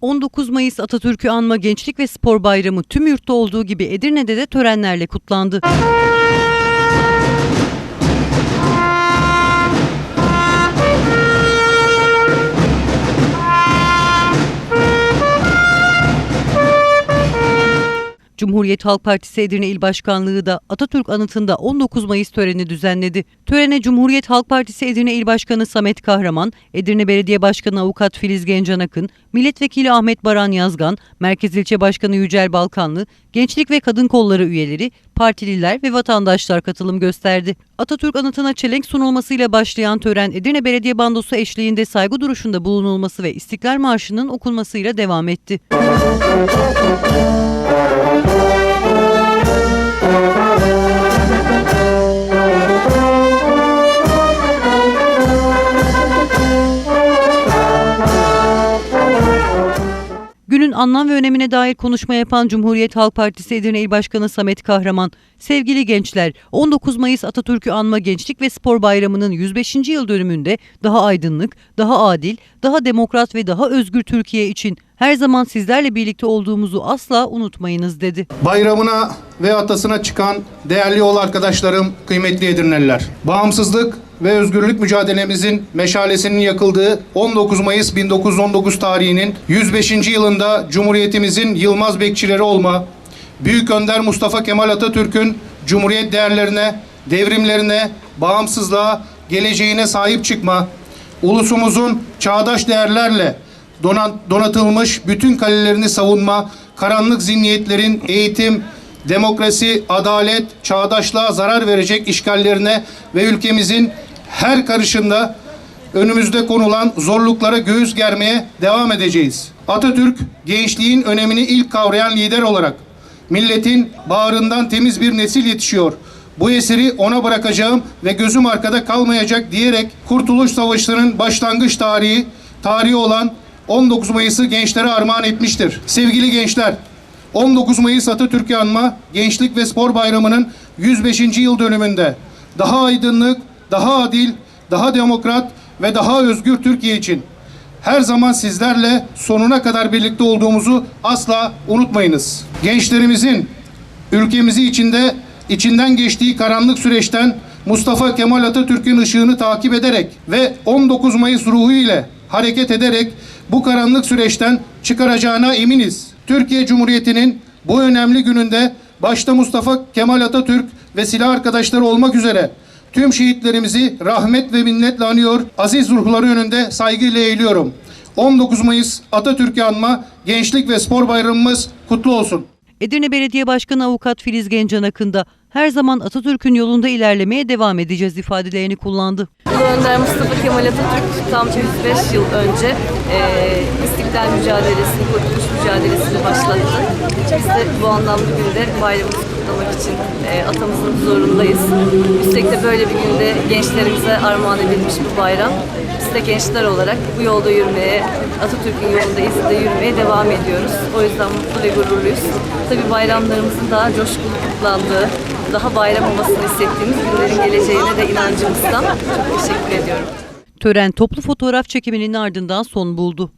19 Mayıs Atatürk'ü anma Gençlik ve Spor Bayramı tüm yurtta olduğu gibi Edirne'de de törenlerle kutlandı. Cumhuriyet Halk Partisi Edirne İl Başkanlığı da Atatürk anıtında 19 Mayıs töreni düzenledi. Törene Cumhuriyet Halk Partisi Edirne İl Başkanı Samet Kahraman, Edirne Belediye Başkanı Avukat Filiz Gencan Akın, Milletvekili Ahmet Baran Yazgan, Merkez İlçe Başkanı Yücel Balkanlı, Gençlik ve Kadın Kolları üyeleri, partililer ve vatandaşlar katılım gösterdi. Atatürk anıtına çelenk sunulmasıyla başlayan tören Edirne Belediye Bandosu eşliğinde saygı duruşunda bulunulması ve İstiklal Marşı'nın okunmasıyla devam etti. Thank you. Anlam ve önemine dair konuşma yapan Cumhuriyet Halk Partisi Edirne İl Başkanı Samet Kahraman, sevgili gençler 19 Mayıs Atatürk'ü anma Gençlik ve Spor Bayramı'nın 105. yıl dönümünde daha aydınlık, daha adil, daha demokrat ve daha özgür Türkiye için her zaman sizlerle birlikte olduğumuzu asla unutmayınız dedi. bayramına ve atasına çıkan değerli yol arkadaşlarım, kıymetli Edirneliler. Bağımsızlık ve özgürlük mücadelemizin meşalesinin yakıldığı 19 Mayıs 1919 tarihinin 105. yılında Cumhuriyetimizin yılmaz bekçileri olma, Büyük Önder Mustafa Kemal Atatürk'ün Cumhuriyet değerlerine, devrimlerine, bağımsızlığa, geleceğine sahip çıkma, ulusumuzun çağdaş değerlerle donat- donatılmış bütün kalelerini savunma, karanlık zihniyetlerin eğitim, demokrasi, adalet, çağdaşlığa zarar verecek işgallerine ve ülkemizin her karışında önümüzde konulan zorluklara göğüs germeye devam edeceğiz. Atatürk gençliğin önemini ilk kavrayan lider olarak milletin bağrından temiz bir nesil yetişiyor. Bu eseri ona bırakacağım ve gözüm arkada kalmayacak diyerek Kurtuluş Savaşı'nın başlangıç tarihi, tarihi olan 19 Mayıs'ı gençlere armağan etmiştir. Sevgili gençler, 19 Mayıs Atatürk'ü anma Gençlik ve Spor Bayramı'nın 105. yıl dönümünde daha aydınlık, daha adil, daha demokrat ve daha özgür Türkiye için her zaman sizlerle sonuna kadar birlikte olduğumuzu asla unutmayınız. Gençlerimizin ülkemizi içinde içinden geçtiği karanlık süreçten Mustafa Kemal Atatürk'ün ışığını takip ederek ve 19 Mayıs ruhu ile hareket ederek bu karanlık süreçten çıkaracağına eminiz. Türkiye Cumhuriyeti'nin bu önemli gününde başta Mustafa Kemal Atatürk ve silah arkadaşları olmak üzere tüm şehitlerimizi rahmet ve minnetle anıyor, aziz ruhları önünde saygıyla eğiliyorum. 19 Mayıs Atatürk'ü anma Gençlik ve Spor Bayramımız kutlu olsun. Edirne Belediye Başkanı Avukat Filiz Gencan Akın da her zaman Atatürk'ün yolunda ilerlemeye devam edeceğiz ifadelerini kullandı. Önder Mustafa Kemal Atatürk tam 105 yıl önce eee İstiklal mücadelesini, kurtuluş mücadelesini başlattı. Biz de bu anlamlı günde bayramımızı kutlamak için eee, atamızın huzurundayız. Üstelik de böyle bir günde gençlerimize armağan edilmiş bu bayram. Biz de gençler olarak bu yolda yürümeye, Atatürk'ün yolunda izinde yürümeye devam ediyoruz. O yüzden mutlu ve gururluyuz. Tabii bayramlarımızın daha coşkulu kutlandığı, daha bayram havasını hissettiğimiz günlerin geleceğine de inancımızdan çok teşekkür ediyorum. Tören toplu fotoğraf çekiminin ardından son buldu.